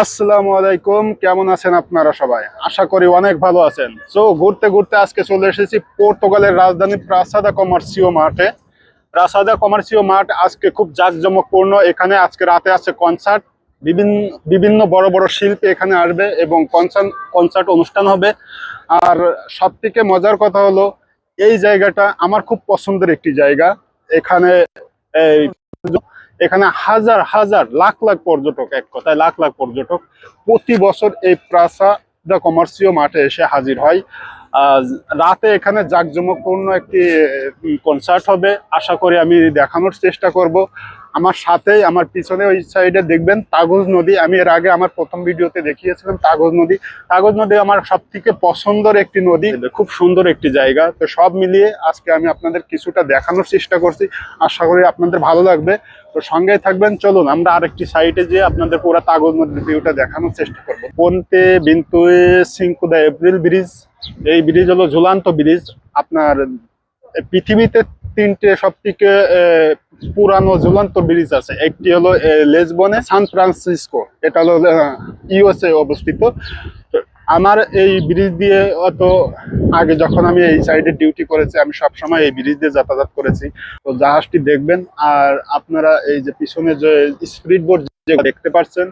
আসসালামু আলাইকুম, কেমন আছেন আপনারা সবাই? আশা করি অনেক ভালো আছেন। সো ঘুরতে ঘুরতে আজকে চলে এসেছি পর্তুগালের রাজধানী প্রাসাদা কমার্সিও মাঠে। প্রাসাদা কমার্সিও মাঠ আজকে খুব জাঁকজমকপূর্ণ। এখানে আজকে রাতে আছে কনসার্ট বিভিন্ন বিভিন্ন বড় বড় শিল্পী এখানে আসবে এবং কনসার্ট কনসার্ট অনুষ্ঠান হবে। আর সব থেকে মজার কথা হলো, এই জায়গাটা আমার খুব পছন্দের একটি জায়গা। এখানে এই এখানে হাজার হাজার, লাখ লাখ পর্যটক এক কথায়, লাখ লাখ পর্যটক প্রতি বছর এই প্রাসা দ্য কমার্সিও মাঠে এসে হাজির হয়। রাতে এখানে জাঁকজমকপূর্ণ একটি কনসার্ট হবে। আশা করি আমি দেখানোর চেষ্টা করব। আমার সাথেই, আমার পিছনে ওই সাইডে দেখবেন তাগজ নদী। আমি এর আগে আমার প্রথম ভিডিওতে দেখিয়েছিলাম তাগজ নদী। তাগজ নদী আমার সব থেকে পছন্দের একটি নদী। খুব সুন্দর একটি জায়গা। তো সব মিলিয়ে আজকে আমি আপনাদের কিছুটা দেখানোর চেষ্টা করছি। আশা করি আপনাদের ভালো লাগবে। তো সঙ্গে থাকবেন। চলুন, আমরা আরেকটি সাইটে যেয়ে আপনাদের পুরো তাগজ নদীর ভিউটা দেখানোর চেষ্টা করব। Ponte Vinte e Cinco de April bridge. এই ব্রিজ হলো ঝুলান্ত ব্রিজ। আপনার পৃথিবীতে তিনটে সব থেকে পুরানো ঝুলন্ত ব্রিজ আছে। একটি হলো লেসবনে সান ফ্রান্সিসকো এটা হলো ইউএসএ অবস্থিত। আমার এই ব্রিজ দিয়ে অত আগে যখন আমি এই সাইডে ডিউটি করেছি, আমি সব সময় এই ব্রিজ দিয়ে যাতায়াত করেছি। তো জাহাজটি দেখবেন, আর আপনারা এই যে পিছনে যে স্পিড বোর্ড যে দেখতে পাচ্ছেন,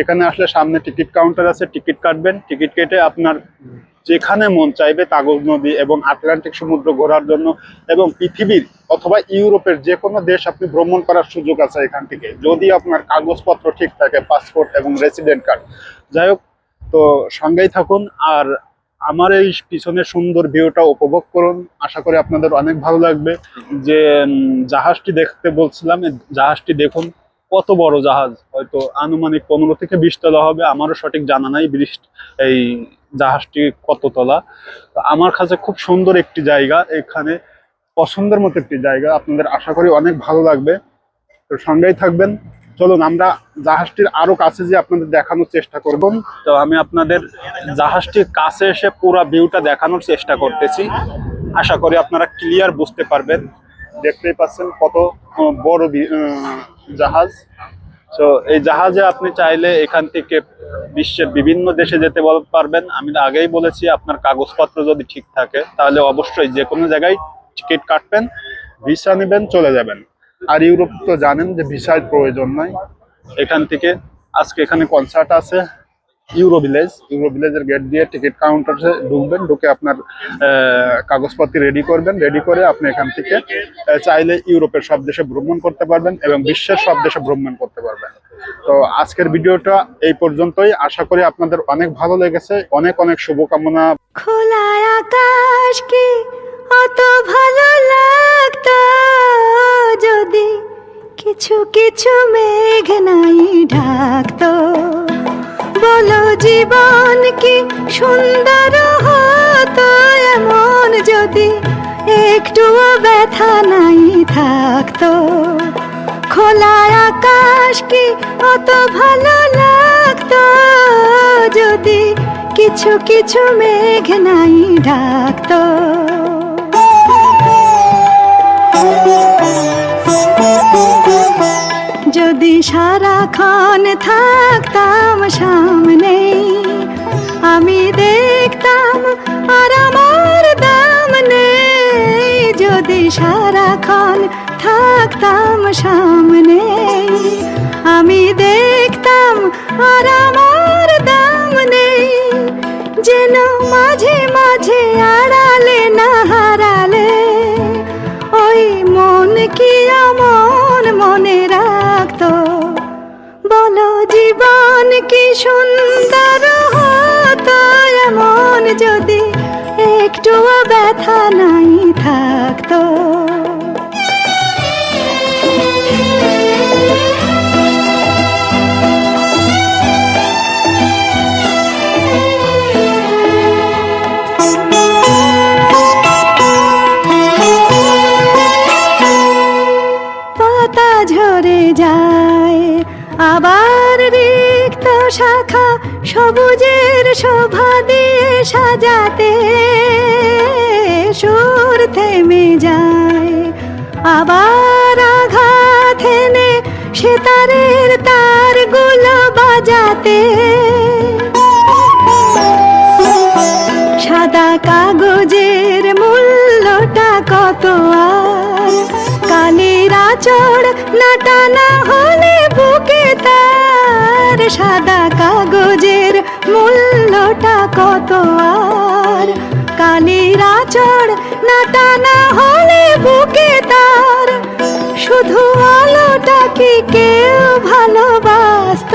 এখানে আসলে সামনে টিকিট কাউন্টার আছে। টিকিট কাটবেন। টিকিট কেটে আপনার যেখানে মন চাইবে তাগজ নদী এবং আটলান্টিক সমুদ্র ঘোরার জন্য এবং পৃথিবীর অথবা ইউরোপের যে কোনো দেশ আপনি ভ্রমণ করার সুযোগ আছে এখান থেকে। যদি আপনার কাগজপত্র ঠিক থাকে, পাসপোর্ট এবং রেসিডেন্ট কার্ড। যাই হোক, তো সঙ্গেই থাকুন আর আমার এই পিছনে সুন্দর ভিউটা উপভোগ করুন। আশা করি আপনাদের অনেক ভালো লাগবে। যে জাহাজটি দেখতে বলছিলাম জাহাজটি দেখুন। কত বড় জাহাজ? হয়তো আনুমানিক পনেরো থেকে বিশ তলা হবে, আমারও সঠিক জানা নাই ব্রিজ এই জাহাজটি কত তলা। আমার কাছে খুব সুন্দর একটি জায়গা, এখানে পছন্দের মতো একটি জায়গা, আপনাদের আশা করি অনেক ভালো লাগবে। তো সঙ্গেই থাকবেন। চলুন, আমরা জাহাজটির আরও কাছে যে আপনাদের দেখানোর চেষ্টা করব। তো আমি আপনাদের জাহাজটির কাছে এসে পুরো ভিউটা দেখানোর চেষ্টা করতেছি। আশা করি আপনারা ক্লিয়ার বুঝতে পারবেন। দেখতেই পাচ্ছেন কত বড় জাহাজ। তো এই জাহাজে আপনি চাইলে এখান থেকে বিশ্বের বিভিন্ন দেশে যেতে পারবেন। আমি আগেই বলেছি, আপনার কাগজপত্র যদি ঠিক থাকে, তাহলে অবশ্যই যে কোনো জায়গায় টিকিট কাটবেন, ভিসা নেবেন, চলে যাবেন। আর ইউরোপ তো জানেন যে ভিসার প্রয়োজন নাই। এখান থেকে, আজকে এখানে কনসার্ট আছে। ইউরো ভিলেজ ইউরো ভিলেজের গেট দিয়ে টিকিট কাউন্টারে ঢুকবেন, ঢুকে আপনার কাগজপত্র রেডি করবেন রেডি করে আপনি এখান থেকে চাইলে ইউরোপের সব দেশে ভ্রমণ করতে পারবেন এবং বিশ্বের সব দেশে ভ্রমণ করতে পারবেন। তো আজকের ভিডিওটা এই পর্যন্তই। আশা করি আপনাদের অনেক ভালো লেগেছে। অনেক অনেক শুভকামনা। খোলা আকাশ কি অত ভালো লাগতো যদি কিছু কিছু মেঘ নাই ঢাকতো। জীবন কি সুন্দর হতো এমন যদি একটুও ব্যথা নাই থাকতো। খোলা আকাশ কি অত ভালো লাগতো যদি কিছু কিছু মেঘ নাই ডাকতো যদি সারাক্ষণ থাকতাম সামনে সারাক্ষণ থাকতাম সামনে। আমি দেখতাম আর আমার দাম নেই। যেন মাঝে মাঝে আড়ালে না হারালে। ওই মন কি আমন মনে রাখতো? বলো, জীবন কি সুন্দর হতো এমন যদি একটুও ব্যথা নাই থাকতো? শাখা সবুজের শোভা দিয়ে সাজাতে সুর থেমে যায়। আবার আঘাত এনে সেতারের তারগুলো বা সাজাতে সাদা কাগজের মূল্যটা কত আর? কালির আচড় না টানা হলে বুকে তার সাদা কাগজের মূল্যটা কত আর? কালির আচড় না টানা হলে বুকে তার। শুধু আলোটা কি কেউ ভালোবাসত।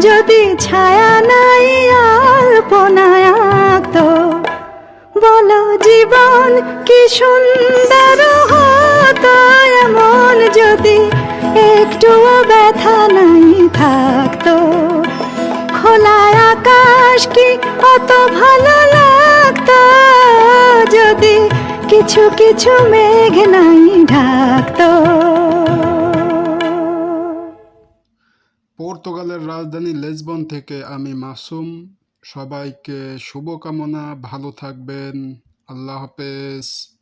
যদি ছায়া নাই আল্পনায় আঁকতো। বলো জীবন কি সুন্দর হতো এমন যদি একটুও ব্যথা নাই থাকতো। খোলা আকাশ কি কত ভালো লাগতো? যদি কিছু কিছু মেঘ নাই ঢাকতো। পর্তুগালের রাজধানী লেসবন থেকে আমি মাসুম। সবাইকে শুভকামনা, ভালো থাকবেন। আল্লাহ হাফেজ।